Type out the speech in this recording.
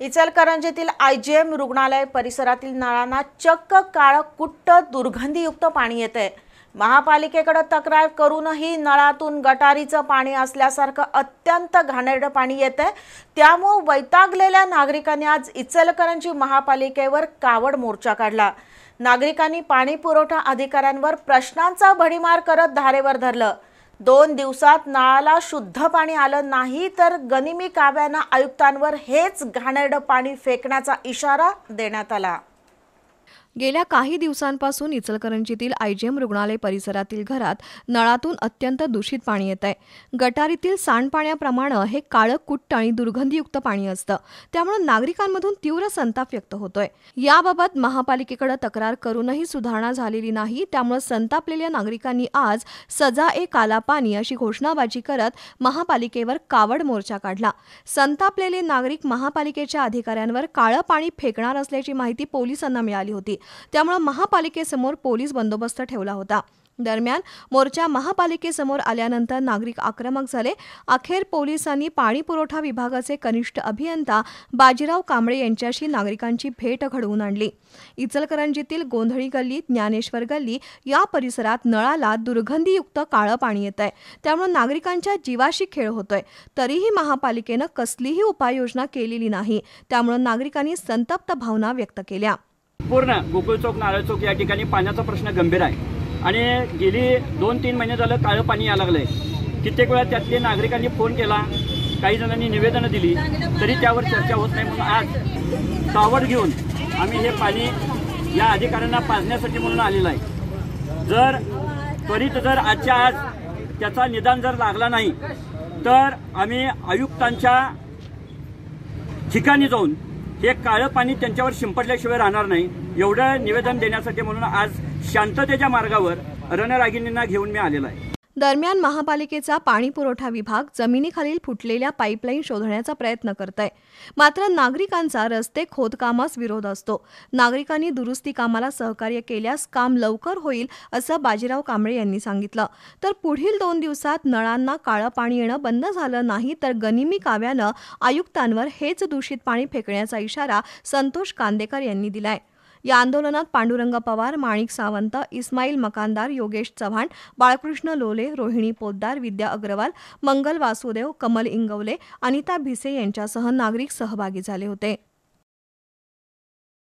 इचलकरंजीतील I जे M रुग्णालय परिसरातील नळांना चक्क काळं कुट्ट दुर्गंधीयुक्त पाणी येते. महापालिकेकडे तक्रार करूनही नळातून गटारीचं पाणी असल्यासारखं अत्यंत घाणेरडं पाणी येते. त्यामुळे वैतागलेल्या नागरिकांनी आज इचलकरंजी महापालिकेवर कावड मोर्चा काढला. नागरिकांनी पाणी पुरवठा अधिकाऱ्यांवर प्रश्नांचा भडीमार करत धारेवर धरलं. दोन दिवसात नळाला शुद्ध पाणी आलं नाही तर गनिमी काव्यानं आयुक्तांवर हेच घाणेरडं पाणी फेकण्याचा इशारा देण्यात आला. गेल्या काही दिवसांपासून इचलकरंजीतील आयजीएम रुग्णालय परिसरातील घरात नळातून अत्यंत दूषित पाणी येत आहे. गटारीतील सांडपाण्याप्रमाणे हे काळं कुट्ट आणि दुर्गंधीयुक्त पाणी असतं. त्यामुळे नागरिकांमधून तीव्र संताप व्यक्त होतोय. याबाबत महापालिकेकडे तक्रार करूनही सुधारणा झालेली नाही. त्यामुळे संतापलेल्या नागरिकांनी आज सजा ए काला पाणी अशी घोषणाबाजी करत महापालिकेवर कावड मोर्चा काढला. संतापलेले नागरिक महापालिकेच्या अधिकाऱ्यांवर काळं पाणी फेकणार असल्याची माहिती पोलिसांना मिळाली होती. त्यामुळे महापालिकेसमोर पोलीस बंदोबस्त ठेवला होता. दरम्यान मोर्चा महापालिकेसमोर आल्यानंतर नागरिक आक्रमक झाले. अखेर पोलिसांनी पाणी पुरवठा विभागाचे कनिष्ठ अभियंता बाजीराव कांबळे यांच्याशी नागरिकांची भेट घडवून आणली. इचलकरंजीतील गोंधळी गल्ली ज्ञानेश्वर गल्ली या परिसरात नळाला दुर्गंधीयुक्त काळं पाणी येत आहे. त्यामुळे नागरिकांच्या जीवाशी खेळ होतोय. तरीही महापालिकेनं कसलीही उपाययोजना केलेली नाही. त्यामुळे नागरिकांनी संतप्त भावना व्यक्त केल्या. पूर्ण गोकुळ चौक नारळ चौक या ठिकाणी पाण्याचा प्रश्न गंभीर आहे. आणि गेली दोन तीन महिने झालं काळं पाणी यायला लागलंय. कित्येक वेळा त्यातले नागरिकांनी फोन केला काही जणांनी निवेदनं दिली तरी त्यावर चर्चा होत नाही म्हणून आज सावड घेऊन आम्ही हे पाणी या अधिकाऱ्यांना पाजण्यासाठी म्हणून आलेलं आहे. जर त्वरित जर आजच्या आज त्याचा निदान जर लागला नाही तर आम्ही आयुक्तांच्या ठिकाणी जाऊन हे काळं पाणी त्यांच्यावर शिंपडल्याशिवाय राहणार नाही. एवढं निवेदन देण्यासाठी म्हणून आज शांततेच्या मार्गावर रणरागिणींना घेऊन मी आलेलो आहे. दरम्यान महापालिकेचा पाणी पुरवठा विभाग जमिनीखालील फुटलेल्या पाईपलाईन शोधण्याचा प्रयत्न करत आहे मात्र नागरिकांचा रस्ते खोदकामास विरोध असतो. नागरिकांनी दुरुस्ती कामाला सहकार्य केल्यास काम लवकर होईल असं बाजीराव कांबळे यांनी सांगितलं. तर पुढील दोन दिवसात नळांना काळं पाणी येणं बंद झालं नाही तर गनिमी काव्यानं आयुक्तांवर हेच दूषित पाणी फेकण्याचा इशारा संतोष कांदेकर यांनी दिलाय. या आंदोलनात पांडुरंग पवार माणिक सावंत इस्माईल मकानदार योगेश चव्हाण बाळकृष्ण लोले रोहिणी पोद्दार विद्या अग्रवाल मंगल वासुदेव कमल इंगवले अनिता भिसे यांच्यासह नागरिक सहभागी झाले होते.